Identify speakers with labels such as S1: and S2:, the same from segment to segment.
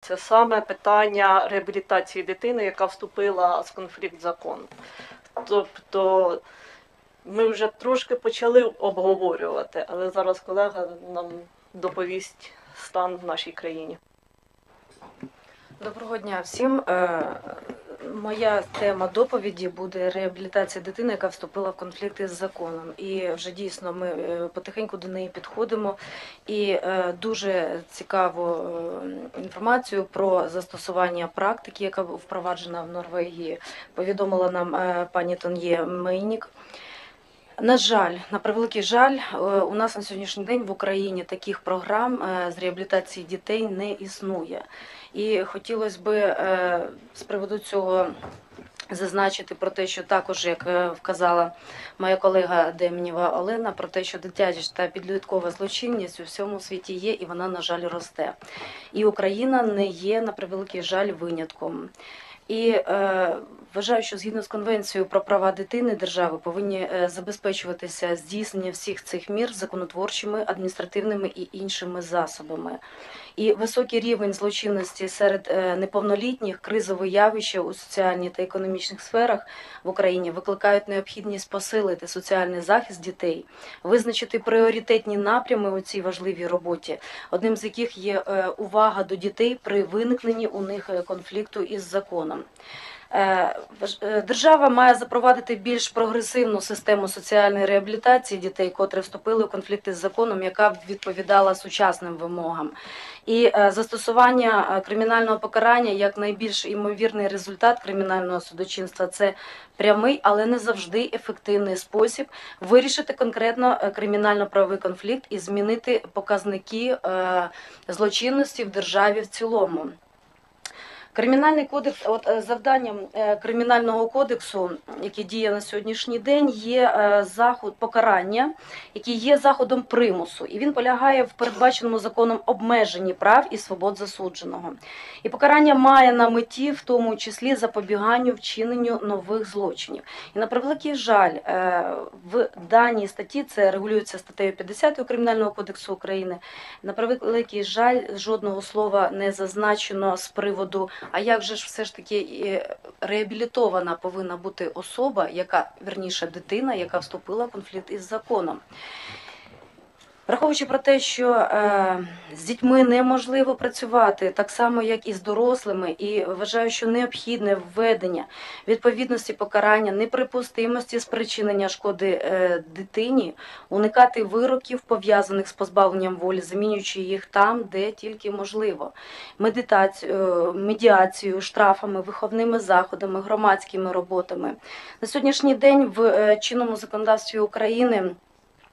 S1: Це саме питання реабілітації дитини, яка вступила з конфлікт закону. Тобто ми вже трошки почали обговорювати, але зараз колега нам доповість стан в нашій країні.
S2: Доброго дня всім. Моя тема доповіді буде реабілітація дитини, яка вступила в конфлікт із законом. І вже дійсно ми е, потихеньку до неї підходимо. І е, дуже цікаву е, інформацію про застосування практики, яка впроваджена в Норвегії, повідомила нам пані Тон'є Мейнік. На жаль, на превеликий жаль, у нас на сьогоднішній день в Україні таких програм з реабілітації дітей не існує. І хотілося би е, з приводу цього зазначити про те, що також, як е, вказала моя колега Демнєва Олена, про те, що дитяча та підліткова злочинність у всьому світі є, і вона, на жаль, росте. І Україна не є на превеликий жаль винятком. І е, вважаю, що згідно з конвенцією про права дитини держави повинні е, забезпечуватися здійснення всіх цих мір законотворчими, адміністративними і іншими засобами. І високий рівень злочинності серед е, неповнолітніх, кризове явище у соціальній та економічних сферах в Україні викликають необхідність посилити соціальний захист дітей, визначити пріоритетні напрями у цій важливій роботі, одним з яких є е, увага до дітей при виникненні у них конфлікту із законом. Е, е, Держава має запровадити більш прогресивну систему соціальної реабілітації дітей, котрі вступили у конфлікти з законом, яка б відповідала сучасним вимогам. І е, застосування кримінального покарання як найбільш імовірний результат кримінального судочинства це прямий, але не завжди ефективний спосіб вирішити конкретно кримінально-правовий конфлікт і змінити показники злочинності в державі в цілому. Кримінальний кодекс, от е, завданням е, кримінального кодексу, який діє на сьогоднішній день, є е, заход покарання, який є заходом примусу, і він полягає в передбаченому законом обмеженні прав і свобод засудженого. І покарання має на меті, в тому числі запобіганню вчиненню нових злочинів. І на превеликий жаль, в даній статті це регулюється статтею 50 Кримінального кодексу України. На превеликий жаль, жодного слова не зазначено з приводу, а як же ж все ж таки е, реабілітована повинна бути особа, яка верніше дитина, яка вступила в конфлікт із законом. Враховуючи про те, що е, з дітьми неможливо працювати так само, як і з дорослими, і вважаю, що необхідне введення відповідності покарання, неприпустимості спричинення шкоди е, дитині, уникати вироків, пов'язаних з позбавленням волі, замінюючи їх там, де тільки можливо. Медитацію, медіацією, штрафами, виховними заходами, громадськими роботами. На сьогоднішній день в е, чинному законодавстві України.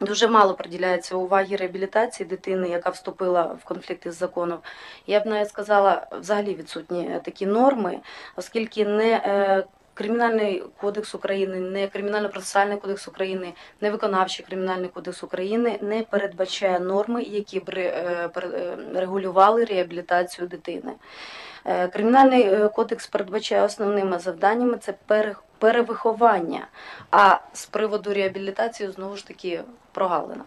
S2: Дуже мало приділяється уваги реабілітації дитини, яка вступила в конфлікт із законом. Я б навіть сказала, взагалі відсутні такі норми, оскільки не е, Кримінальний кодекс України, не Кримінально-процесуальний кодекс України, не виконавчий кримінальний кодекс України не передбачає норми, які б е, е, регулювали реабілітацію дитини. Е, Кримінальний кодекс передбачає основними завданнями це перевиховання, а з приводу реабілітації знову ж таки прогалина.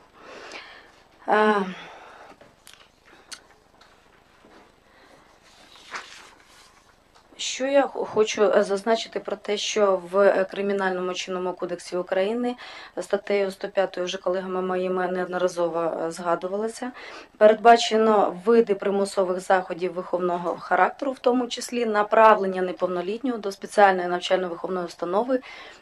S2: Що я хочу е, зазначити про те, що в е, Кримінальному чинному кодексі України статтею 105 вже колегами моїми неодноразово е, згадувалося. Передбачено види примусових заходів виховного характеру, в тому числі направлення неповнолітнього до спеціальної навчально-виховної установи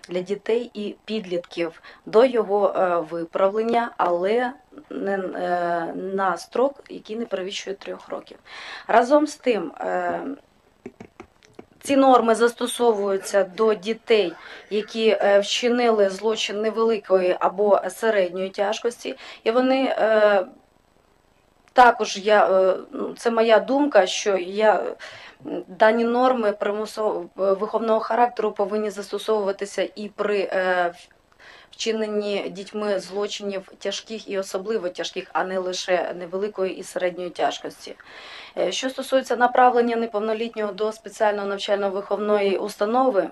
S2: для дітей і підлітків до його е, виправлення, але не е, на строк, який не перевищує трьох років. Разом з тим. Ці норми застосовуються до дітей, які е, вчинили злочин невеликої або середньої тяжкості, і вони е, також я е, ну, це моя думка, що я дані норми примусово виховного характеру повинні застосовуватися і при вчиненні дітьми злочинів тяжких і особливо тяжких, а не лише невеликої і середньої тяжкості. Е, Що стосується направлення неповнолітнього до спеціальної навчально-виховної установи,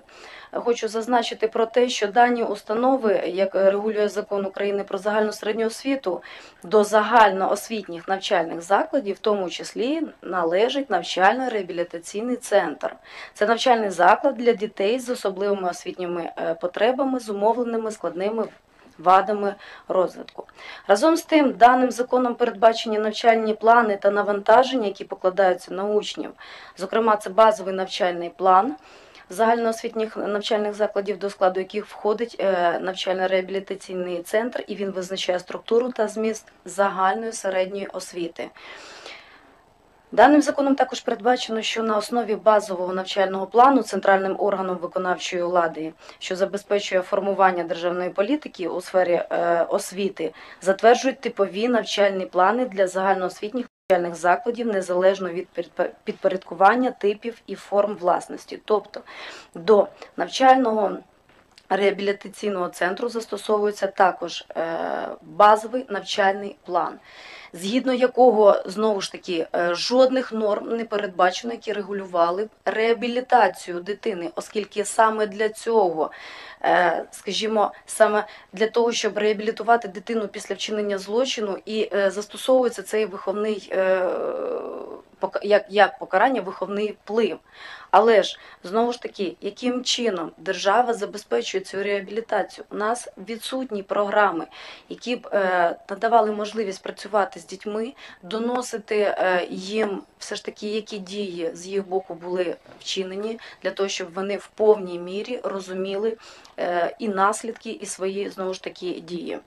S2: хочу зазначити про те, що дані установи, як е, регулює закон України про загальну середню освіту, до загальноосвітніх навчальних закладів, в тому числі належить навчально-реабілітаційний центр. Це навчальний заклад для дітей з особливими освітніми е, потребами, зумовленими складними вадами розвитку. Разом з тим, даним законом передбачені навчальні плани та навантаження, які покладаються на учнів. Зокрема, це базовий навчальний план загальноосвітніх навчальних закладів, до складу яких входить е, навчально-реабілітаційний центр, і він визначає структуру та зміст загальної середньої освіти. Даним законом також передбачено, що на основі базового навчального плану центральним органом виконавчої влади, що забезпечує формування державної політики у сфері е, освіти, затверджують типові навчальні плани для загальноосвітніх закладів незалежно від підпорядкування типів і форм власності. Тобто до навчального реабілітаційного центру застосовується також е, базовий навчальний план згідно якого знову ж таки е, жодних норм не передбачено, які регулювали б реабілітацію дитини, оскільки саме для цього, е, скажімо, саме для того, щоб реабілітувати дитину після вчинення злочину, і е, застосовується цей виховний як, як покарання, виховний вплив. Але ж знову ж таки, яким чином держава забезпечує цю реабілітацію? У нас відсутні програми, які б е, надавали можливість працювати з дітьми, доносити е, їм все ж таки, які дії з їх боку були вчинені, для того, щоб вони в повній мірі розуміли е, і наслідки, і свої знову ж таки дії.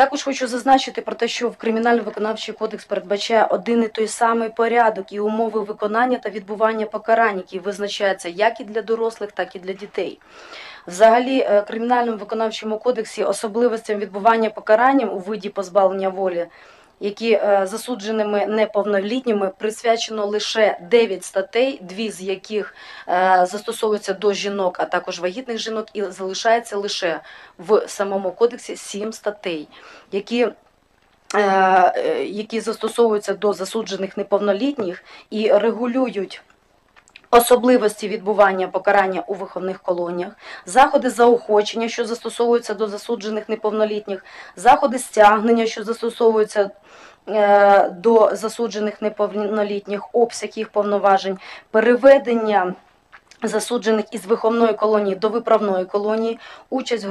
S2: Також хочу зазначити про те, що в кримінально-виконавчий кодекс передбачає один і той самий порядок і умови виконання та відбування покарань, які визначаються як і для дорослих, так і для дітей. Взагалі, е, кримінальному виконавчому кодексі особливостям відбування покаранням у виді позбавлення волі, які е, засудженими неповнолітніми присвячено лише 9 статей, дві з яких е, застосовуються до жінок, а також вагітних жінок, і залишається лише в самому кодексі 7 статей, які е, які застосовуються до засуджених неповнолітніх і регулюють особливості відбування покарання у виховних колоніях, заходи заохочення, що застосовуються до засуджених неповнолітніх, заходи стягнення, що застосовуються е, до засуджених неповнолітніх, обсяг їх повноважень, переведення засуджених із виховної колонії до виправної колонії, участь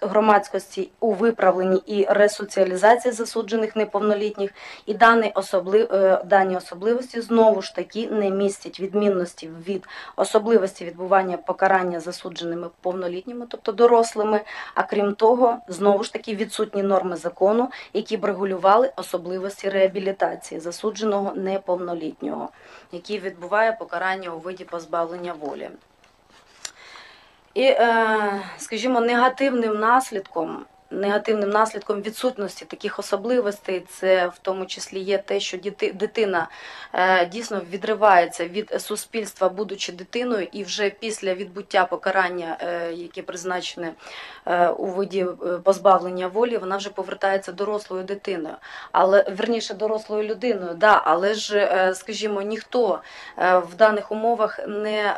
S2: громадськості у виправленні і ресоціалізації засуджених неповнолітніх, і дані, е, дані особливості знову ж таки не містять відмінності від особливості відбування покарання засудженими повнолітніми, тобто дорослими. А крім того, знову ж таки відсутні норми закону, які б регулювали особливості реабілітації засудженого неповнолітнього, який відбуває покарання у виді позбавлення волі. І, е, скажімо, негативним наслідком. Негативним наслідком відсутності таких особливостей це в тому числі є те, що дитина е, дійсно відривається від суспільства, будучи дитиною, і вже після відбуття покарання, е, яке призначене е, у виді е, позбавлення волі, вона вже повертається дорослою дитиною, але верніше дорослою людиною. Да, але ж, скажімо, ніхто в даних умовах не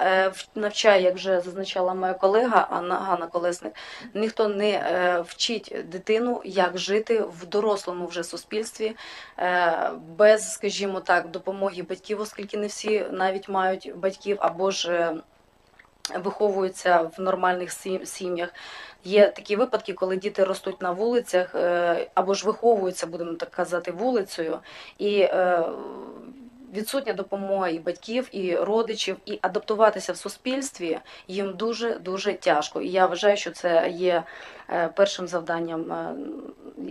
S2: навчає, як вже зазначала моя колега Анна Ганна Колесник, ніхто не е, вчить дитину, як жити в дорослому вже суспільстві е, без, скажімо так, допомоги батьків, оскільки не всі навіть мають батьків або ж. е, Виховуються в нормальних сім'ях. Є такі випадки, коли діти ростуть на вулицях е, або ж виховуються, будемо так казати, вулицею, і відсутня допомога і батьків, і родичів, і адаптуватися в суспільстві їм дуже дуже тяжко. І я вважаю, що це є е, першим завданням е,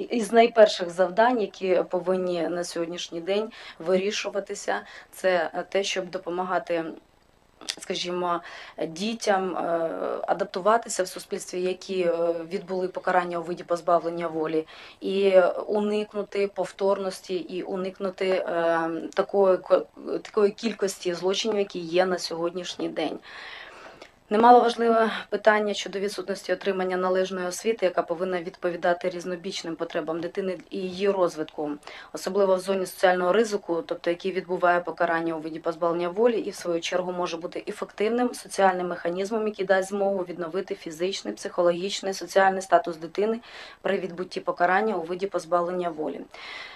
S2: із найперших завдань, які повинні на сьогоднішній день вирішуватися. Це те, щоб допомагати. Скажімо, дітям е, адаптуватися в суспільстві, які е, відбули покарання у виді позбавлення волі, і уникнути повторності, і уникнути е, такої ко- такої кількості злочинів, які є на сьогоднішній день. Немало важливе питання щодо відсутності отримання належної освіти, яка повинна відповідати різнобічним потребам дитини і її розвитку, особливо в зоні соціального ризику, тобто який відбуває покарання у виді позбавлення волі, і в свою чергу може бути ефективним соціальним механізмом, який дасть змогу відновити фізичний, психологічний, соціальний статус дитини при відбутті покарання у виді позбавлення волі.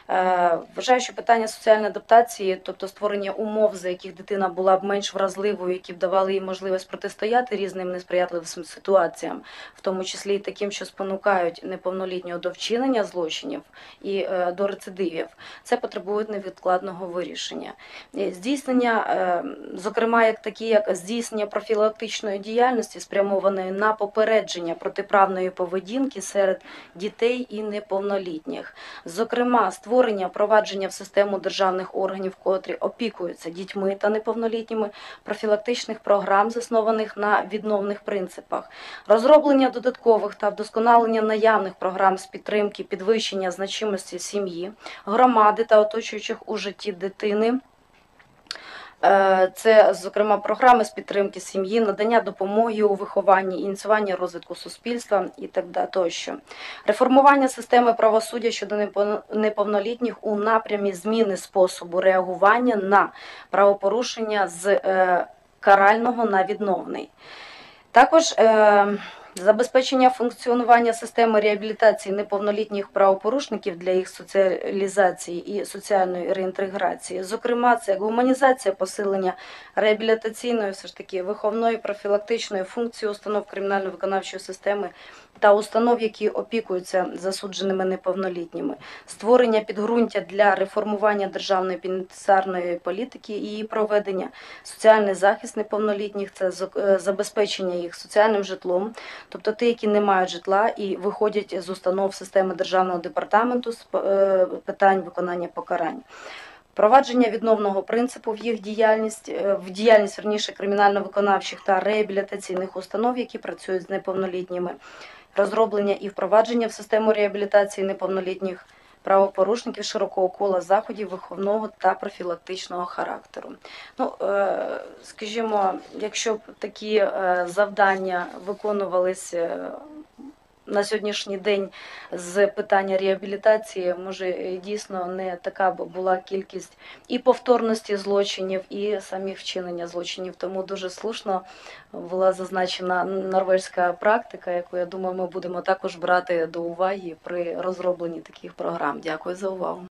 S2: Е, Вважаю, що питання соціальної адаптації, тобто створення умов, за яких дитина була б менш вразливою, які б давали їй можливість протистояти різним несприятливим ситуаціям, в тому числі і таким, що спонукають неповнолітнього до вчинення злочинів і е, до рецидивів, це потребує невідкладного вирішення. Е, Здійснення, е, зокрема, як такі, як здійснення профілактичної діяльності, спрямованої на попередження протиправної поведінки серед дітей і неповнолітніх. Зокрема, створення провадження в систему державних органів, котрі опікуються дітьми та неповнолітніми, профілактичних програм, заснованих на відновних принципах, розроблення додаткових та вдосконалення наявних програм з підтримки, підвищення значимості сім'ї, громади та оточуючих у житті дитини. Е, Це, зокрема, програми з підтримки сім'ї, надання допомоги у вихованні, ініціювання розвитку суспільства і так далі тощо. Реформування системи правосуддя щодо неповнолітніх у напрямі зміни способу реагування на правопорушення з е, карального на відновний. Також е, забезпечення функціонування системи реабілітації неповнолітніх правопорушників для їх соціалізації і соціальної реінтеграції. Зокрема, це гуманізація, посилення реабілітаційної, все ж таки виховної профілактичної функції установ кримінально-виконавчої системи та установ, які опікуються засудженими неповнолітніми, створення підґрунтя для реформування державної пенітенціарної політики і її проведення, соціальний захист неповнолітніх, це е, забезпечення їх соціальним житлом, тобто ті, які не мають житла і виходять з установ системи державного департаменту з е, питань виконання покарань. Впровадження відновного принципу в їх діяльність, е, в діяльність верніше кримінально-виконавчих та реабілітаційних установ, які працюють з неповнолітніми, розроблення і впровадження в систему реабілітації неповнолітніх правопорушників широкого кола заходів виховного та профілактичного характеру. Ну, е, скажімо, якщо б такі е, завдання виконувалися е, на сьогоднішній день з питання реабілітації, може дійсно не така була кількість і повторності злочинів, і самих вчинення злочинів. Тому дуже слушно була зазначена норвезька практика, яку я думаю, ми будемо також брати до уваги при розробленні таких програм. Дякую за увагу.